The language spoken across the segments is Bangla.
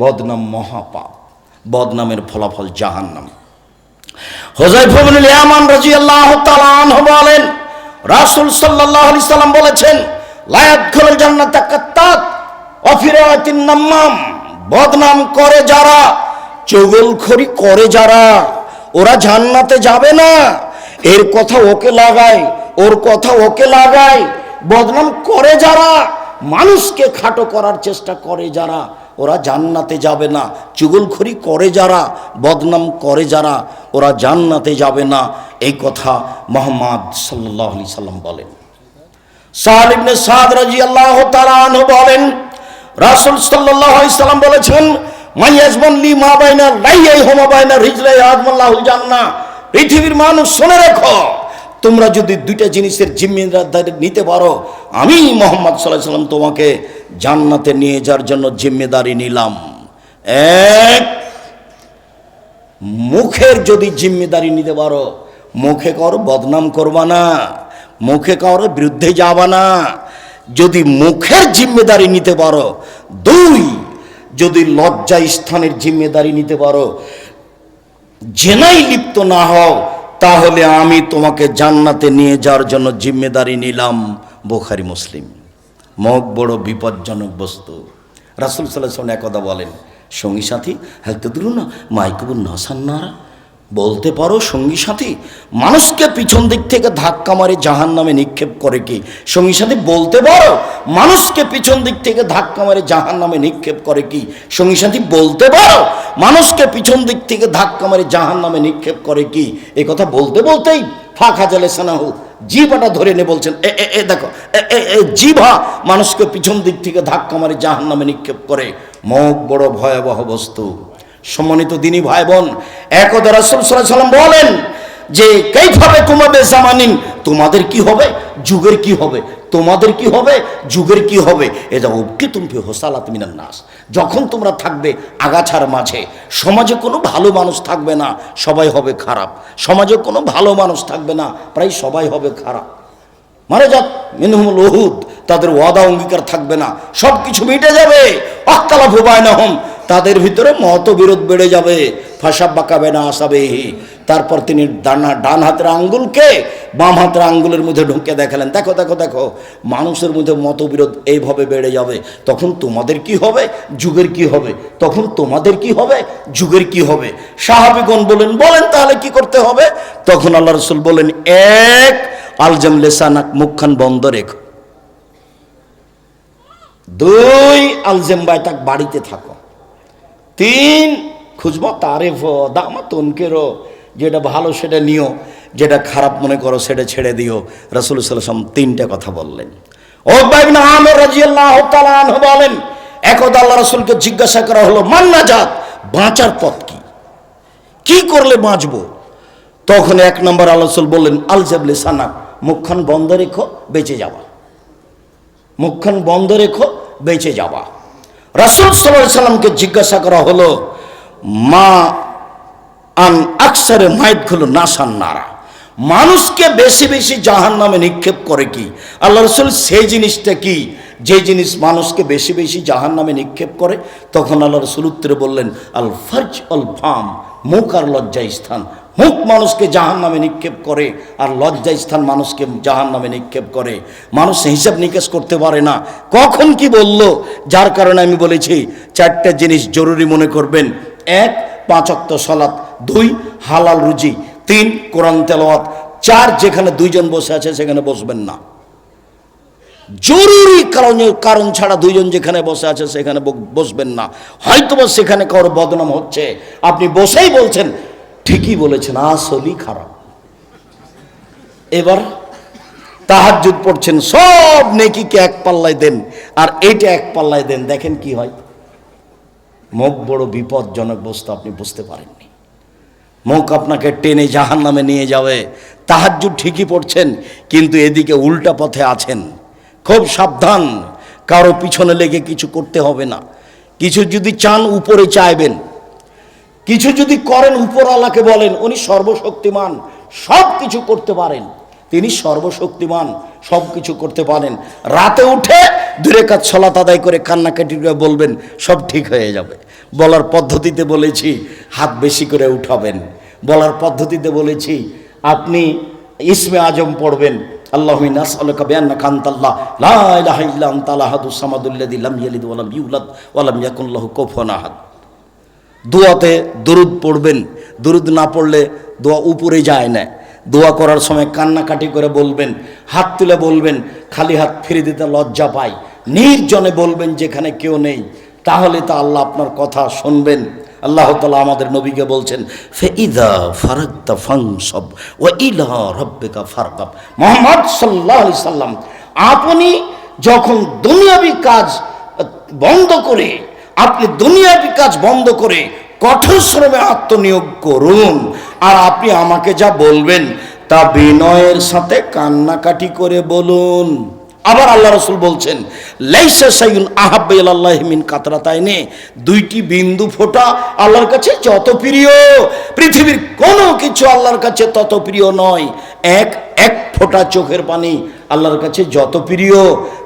বদনাম মহাপাপ, বদনামের ফলাফল জাহান্নাম। হোজাইফুল ইয়ামান রাদিয়াল্লাহু তাআলা আনহু বলেন, রাসূল সাল্লাল্লাহু আলাইহি সাল্লাম বলেছেন লায়াদখুলুল জান্নাতা কাত্তাত অফিরাতিন নাম্মাম। বদনাম করে যারা চুগলখড়ি করে যারা, ওরা জান্নাতে যাবে না। এর কথা ওকে লাগায়, ওর কথা ওকে লাগায়। বদনাম করে যারা, মানুষকে খাটো করার চেষ্টা করে যারা ওরা জান্নাতে যাবে না। চুগলখড়ি করে যারা, বদনাম করে যারা, ওরা জান্নাতে যাবে না। এই কথা মোহাম্মদ সাল্লাহ আলি সাল্লাম বলেন। সাহাল ইবনে সাদ রাদিয়াল্লাহু তাআলা আনহু বলেন, রাসূল আলাইহি সাল্লাম বলেছেন মাইয়াজমান লি মা বাইনা লাইয়াই হুমা বাইনা রিজলাই আদমাল্লাহুল জান্নাহ। পৃথিবীর মানুষ শুনে রেখো। তোমরা যদি দুইটা জিনিসের জিম্মেদারি নিতে পারো, আমি মোহাম্মদ সাল্লাহ সাল্লাম তোমাকে জান্নাতে নিয়ে যাওয়ার জন্য জিম্মেদারি নিলাম। এক, মুখের যদি জিম্মেদারি নিতে পারো, মুখে কারও বদনাম করবা না, মুখে কারও বিরুদ্ধে যাবা না। যদি মুখের জিম্মেদারি নিতে পারো, দুই, যদি লজ্জা স্থানের জিম্মেদারি নিতে পারো জেনাই লিপ্ত না হও তাহলে আমি তোমাকে জান্নাতে নিয়ে যাওয়ার জন্য জিম্মেদারি নিলাম বোখারি মুসলিম। মগ বড় বিপজ্জনক বস্তু। রাসুল সাল্লাহ একদা বলেন, সঙ্গী সাথী, হেলতে দূর না মাইকুবুর নাসান্নারা বলতে পারো সঙ্গী সাথী? মানুষকে পিছন দিক থেকে ধাক্কা মারে জাহান নামে নিক্ষেপ করে কি? সঙ্গী সাথী, বলতে পারো মানুষকে পিছন দিক থেকে ধাক্কা মারে জাহান নামে নিক্ষেপ করে কি? সঙ্গী সাথী, বলতে পারো মানুষকে পিছন দিক থেকে ধাক্কা মারে জাহান নামে নিক্ষেপ করে কি? এ কথা বলতে বলতেই ফাঁকা জালে সানাহু জিভাটা ধরে নে বলছেন, এ, এ- দেখো, এ- এ- জিভা মানুষকে পিছন দিক থেকে ধাক্কা মারে জাহান নামে নিক্ষেপ করে। মুখ বড় ভয়াবহ বস্তু। সম্মানিত দিনী ভাই বোন একদা সাল্লাম বলেন যে কেইভাবে কুমাবে জামানিন? তোমাদের কি হবে? যুগের কি হবে? তোমাদের কি হবে? যুগের কি হবে? এটা তুমি হোসালাত মিনান নাস। যখন তোমরা থাকবে আগাছার মাঝে, সমাজে কোনো ভালো মানুষ থাকবে না, সবাই হবে খারাপ। সমাজে কোনো ভালো মানুষ থাকবে না, প্রায় সবাই হবে খারাপ। মানে যাক মিনহুমুল ওহুদ তাদের ওয়াদা অঙ্গীকার থাকবে না। সব কিছু মিটে যাবে। অক্কালা ভুবায় না হম তাদের ভিতরে মতবিরোধ বেড়ে যাবে। ফাঁসাব বাঁকাবে না আসাবে তারপর তিনি ডানা, ডান হাতের আঙ্গুলকে বাম হাতের আঙ্গুলের মধ্যে ঢুকে দেখালেন। দেখো দেখো দেখো, মানুষের মধ্যে মতবিরোধ এইভাবে বেড়ে যাবে। তখন তোমাদের কি হবে? যুগের কি হবে? তখন তোমাদের কি হবে? যুগের কি হবে? সাহাবিগণ বলেন বলেন তাহলে কি করতে হবে? তখন আল্লাহ রসুল বলেন, এক, আলজাম লেসানাক মুখখান বন্ধ রেখো। দুই, আলজেম তাক বাড়িতে থাকো। তিন খুঁজবো তারেফ দামা তনকেরও যেটা ভালো সেটা নিও, যেটা খারাপ মনে করো সেটা ছেড়ে দিও। রসুল সাল্লাম তিনটা কথা বললেন। ও বলেন, একদা আল্লাহ রসুলকে জিজ্ঞাসা করা হলো মান্না বাঁচার পথ কি? কি করলে বাঁচবো? তখন এক নম্বর আল্লাহ বললেন আলজাবলে সানাক মুখখান বন্ধ রেখো, বেঁচে যাওয়া। মুখখান বন্ধ রেখো, বেঁচে যাওয়া। রাসুল সাল্লামকে জিজ্ঞাসা করা হলো, মা আন আকসারে মাইত হলো নাসান নারা? মানুষকে বেশি বেশি জাহান নামে নিক্ষেপ করে কি? আল্লাহ রসুল সেই জিনিসটা কি? যে জিনিস মানুষকে বেশি বেশি জাহান নামে নিক্ষেপ করে, তখন আল্লাহ রসুল উত্তরে বললেন আল ফার্জ অল ফাম মুখ আর লজ্জা স্থান। মুখ মানুষকে জাহান নামে নিক্ষেপ করে আর লজ্জা স্থান মানুষকে জাহান নামে নিক্ষেপ করে। মানুষ হিসাব নিকেশ করতে পারে না। কখন কি বলল? যার কারণে আমি বলেছি, চারটা জিনিস জরুরি মনে করবেন। এক পাঁচক্ত সলাৎ দুই, হালাল রুজি। তিন, কোরআন তেলাওয়াত। চার, যেখানে দুইজন বসে আছে, সেখানে বসবেন না। জরুরি কারণে, কারণ ছাড়া দুইজন যেখানে বসে আছে, সেখানে বসবেন না। হয়তোবা সেখানে কারোর বদনাম হচ্ছে। আপনি বসেই বলছেন ঠিকই বলেছেন, আসলই খারাপ। এবার তাহাজ্জুদ পড়ছেন, সব নেকিকে এক পাল্লায় দেন, আর এইটা এক পাল্লায় দেন, দেখেন কি হয়? মুখ বড় বিপজ্জনক বস্তু, আপনি বুঝতে পারেননি। মুখ আপনাকে টেনে জাহান নামে নিয়ে যাবে। তাহাজ্জুদ ঠিকই পড়ছেন, কিন্তু এদিকে উল্টা পথে আছেন। খুব সাবধান, কারও পিছনে লেগে কিছু করতে হবে না। কিছু যদি চান, উপরে চাইবেন। কিছু যদি করেন উপরওয়ালাকে বলেন, উনি সর্বশক্তিমান সব কিছু করতে পারেন। তিনি সর্বশক্তিমান সব কিছু করতে পারেন। রাতে উঠে দূরে কাজ ছলাত আদায় করে কান্নাকাটি বলবেন, সব ঠিক হয়ে যাবে। বলার পদ্ধতিতে বলেছি, হাত বেশি করে উঠাবেন। বলার পদ্ধতিতে বলেছি, আপনি ইসমে আজম পড়বেন। আল্লাহ কান্তাল্লাহ দোয়াতে দরুদ পড়বেন। দরুদ না পড়লে দোয়া উপরে যায় না। দোয়া করার সময় কান্নাকাটি করে বলবেন, হাত তুলে বলবেন, খালি হাত ফিরে দিতে লজ্জা পাই নির্জনে বলবেন, যেখানে কেউ নেই। তাহলে তা আল্লাহ আপনার কথা শুনবেন। আল্লাহ তালা আমাদের নবীকে বলছেন ফেইদা ফারাক্তা ফাংসব ও ইলা রব্বিকা ফারকাব মোহাম্মদ সাল্লাহ সাল্লাম, আপনি যখন দুনিয়াবি কাজ বন্ধ করে আপনি দুনিয়াবি কাজ বন্ধ করে কঠোর শ্রমে আত্মনিয়োগ করুন। আর আপনি আমাকে যা বলবেন তা বিনয়ের সাথে কান্নাকাটি করে বলুন। আবার আল্লাহ রসুল বলছেন, লাইসা সাইউন আহাব্বে আল্লাহ মিন কাতরাতাইনে। দুইটি বিন্দু ফোঁটা আল্লাহর কাছে যত প্রিয়। পৃথিবীর কোনো কিছু আল্লাহর কাছে তত প্রিয় নয়। এক এক ফোঁটা চোখের পানি। আল্লাহর কাছে যত প্রিয়,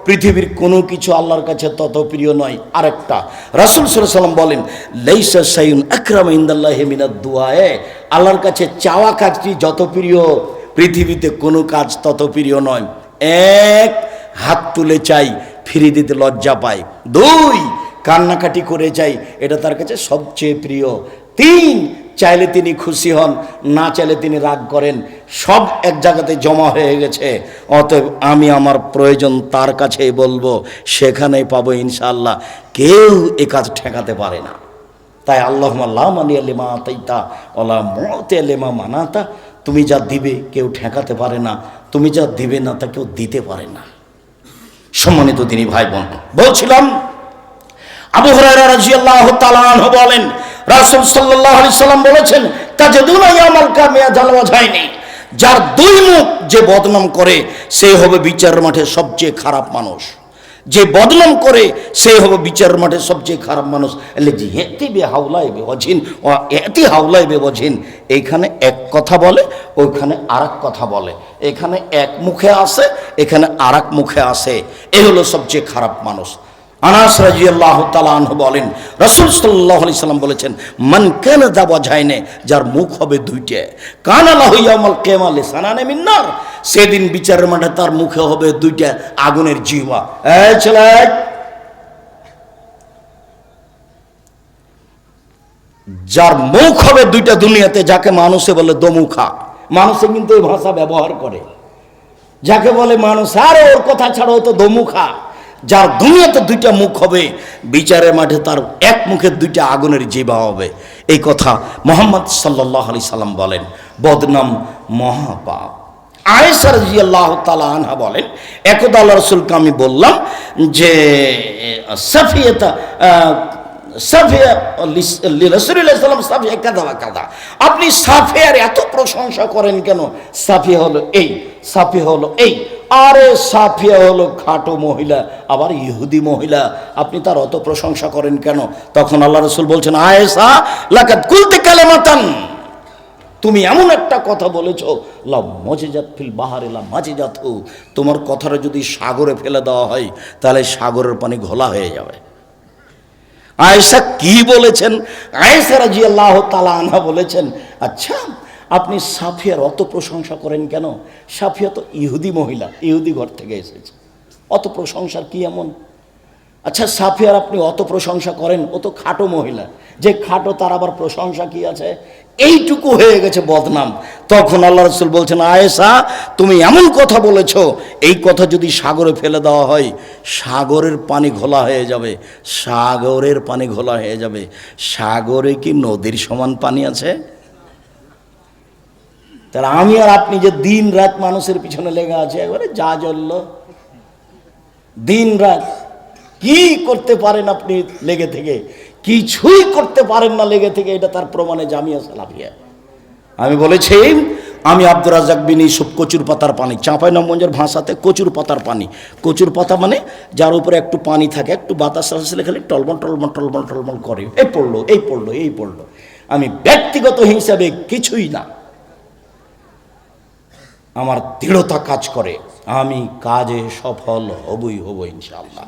পৃথিবীর কোনো কিছু আল্লাহর কাছে তত প্রিয় নয়। আরেকটা, রাসুল সাল্লাম বলেন, লাইসা সাইউন আকরাম ইন্দাল্লাহ মিনাদ দুয়ায়ে আল্লাহর কাছে চাওয়া কাজটি যত প্রিয়, পৃথিবীতে কোনো কাজ তত প্রিয় নয়। এক, হাত তুলে চাই, ফিরিয়ে দিতে লজ্জা পায়। দুই, কান্নাকাটি করে চাই, এটা তার কাছে সবচেয়ে প্রিয়। তিন, চাইলে তিনি খুশি হন, না চাইলে তিনি রাগ করেন। সব এক জায়গাতে জমা হয়ে গেছে। অতএব আমি আমার প্রয়োজন তার কাছেই বলব, সেখানেই পাবো ইনশাআল্লাহ। কেউ এ কাজ ঠেকাতে পারে না। তাই আল্লাহ আল্লাহ আলিমা তাইতা ওলা মতে আলিমা মানাতা। তুমি যা দিবে কেউ ঠেকাতে পারে না। তুমি যা দিবে না তা কেউ দিতে পারে না। সম্মানিত তিনি ভাই বোন বলছিলাম, আবু হরাইরা আনহু বলেন, রাসূল সাল্লাল্লাহু সাল্লাম বলেছেন, তাজেদুনা ইয়ামাল কামিয়া জালওয়া যায়নি যার দুই মুখ যে বদনাম করে, সে হবে বিচার মাঠে সবচেয়ে খারাপ মানুষ। যে বদনাম করে, সে হবে বিচারের মাঠে সবচেয়ে খারাপ মানুষ। এলে জি হেতি বে হাওলায় বে অঝিন এতি হাউলাই বে অঝিন এইখানে এক কথা বলে, ওইখানে আর কথা বলে। এখানে এক মুখে আসে এখানে আর মুখে আসে এ হলো সবচেয়ে খারাপ মানুষ। আনাস রাজিয়াল্লাহ তালাহ বলেন, রসুল সাল্লাহ সাল্লাম বলেছেন, মন কেন দাবা যায়নে যার মুখ হবে দুইটে, কান আল্লাহ ইয়ামাল কেমালে সানানে মিন্নার সেদিন বিচারের মাঠে তার মুখে হবে দুইটা আগুনের জিহ্বা। ছেলে! যার মুখ হবে দুইটা দুনিয়াতে, যাকে মানুষে বলে দমুখা, মানুষে কিন্তু এই ভাষা ব্যবহার করে। যাকে বলে মানুষ, আরে ওর কথা ছাড়া, ও তো দমুখা। যার দুনিয়াতে দুইটা মুখ হবে, বিচারের মাঠে তার এক মুখের দুইটা আগুনের জিবা হবে। এই কথা মোহাম্মদ সাল্লাহ আলি সাল্লাম বলেন। বদনাম মহাপাপ। আয়েসার জিয়াল্লাহ তালা আনহা বলেন, একদা আল্লাহ রসুলকে আমি বললাম যে, সাফিয়তা আপনি সাফিয়ার এত প্রশংসা করেন কেন? সাফিয়া হলো এই, সাফিয়া হলো এই। আরে সাফিয়া হলো খাটো মহিলা, আবার ইহুদি মহিলা। আপনি তার অত প্রশংসা করেন কেন? তখন আল্লাহ রসুল বলছেন আয়েসা লাকাত কুলতে কালেমাতান। তুমি এমন একটা কথা বলেছ, লা মজে যাত ফিল বাহারে, লা মাঝে যাত তোমার কথাটা যদি সাগরে ফেলে দেওয়া হয়, তাহলে সাগরের পানি ঘোলা হয়ে যাবে। আয়েশা কি বলেছেন? আয়েশা রাজি আল্লাহ তালা আনহা বলেছেন আচ্ছা আপনি সাফিয়ার অত প্রশংসা করেন কেন? সাফিয়া তো ইহুদি মহিলা, ইহুদি ঘর থেকে এসেছে। অত প্রশংসার কি এমন? আচ্ছা সাফিয়ার আপনি অত প্রশংসা করেন, ও তো খাটো মহিলা। যে খাটো তার আবার প্রশংসা কি আছে? এইটুকু হয়ে গেছে বদনাম। তখন আল্লাহ রসুল বলছেন, আয়েশা, তুমি এমন কথা বলেছ, এই কথা যদি সাগরে ফেলে দেওয়া হয়, সাগরের পানি ঘোলা হয়ে যাবে, সাগরের পানি ঘোলা হয়ে যাবে। সাগরে কি নদীর সমান পানি আছে? তাহলে আমি আর আপনি যে দিন রাত মানুষের পিছনে লেগে আছে, একবারে যা জ্বলল দিন রাত কি করতে পারেন আপনি লেগে থেকে? কিছুই করতে পারেন না লেগে থেকে, এটা তার প্রমাণে জামিয়া সালাফিয়া। আমি বলেছি, আমি আব্দুর রাজাক বিন ইসুফ কচুর পাতার পানি, চাঁপাই নমগঞ্জের ভাষাতে কচুর পাতার পানি। কচুর পাতা মানে যার উপরে একটু পানি থাকে, একটু বাতাস আসলে খালি টলমল টলমল টলমল টলমল করে। এই পড়ল এই পড়ল এই পড়ল। আমি ব্যক্তিগত হিসাবে কিছুই না। আমার দৃঢ়তা কাজ করে। আমি কাজে সফল হবই হব ইনশাআল্লাহ।